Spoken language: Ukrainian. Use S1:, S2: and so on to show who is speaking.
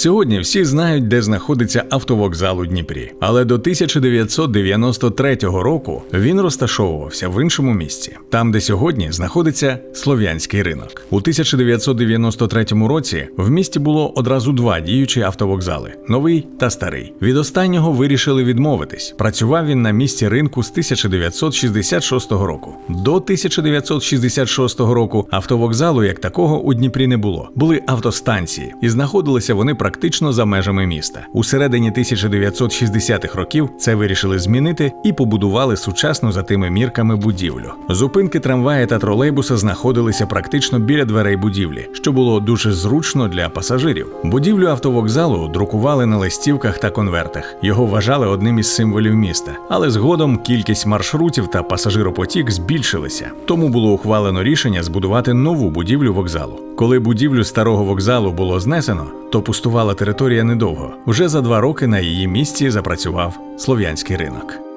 S1: Сьогодні всі знають, де знаходиться автовокзал у Дніпрі, але до 1993 року він розташовувався в іншому місці, там, де сьогодні знаходиться Слов'янський ринок. У 1993 році в місті було одразу два діючі автовокзали новий та старий. Від останнього вирішили відмовитись. Працював він на місці ринку з 1966 року. До 1966 року автовокзалу як такого у Дніпрі не було. Були автостанції, і знаходилися вони практично за межами міста. У середині 1960-х років це вирішили змінити і побудували сучасну за тими мірками будівлю. Зупинки трамвая та тролейбуса знаходилися практично біля дверей будівлі, що було дуже зручно для пасажирів. Будівлю автовокзалу друкували на листівках та конвертах. Його вважали одним із символів міста, але згодом кількість маршрутів та пасажиропотік збільшилися. Тому було ухвалено рішення збудувати нову будівлю вокзалу. Коли будівлю старого вокзалу було знесено, то пустувала територія недовго. Уже за два роки на її місці запрацював слов'янський ринок.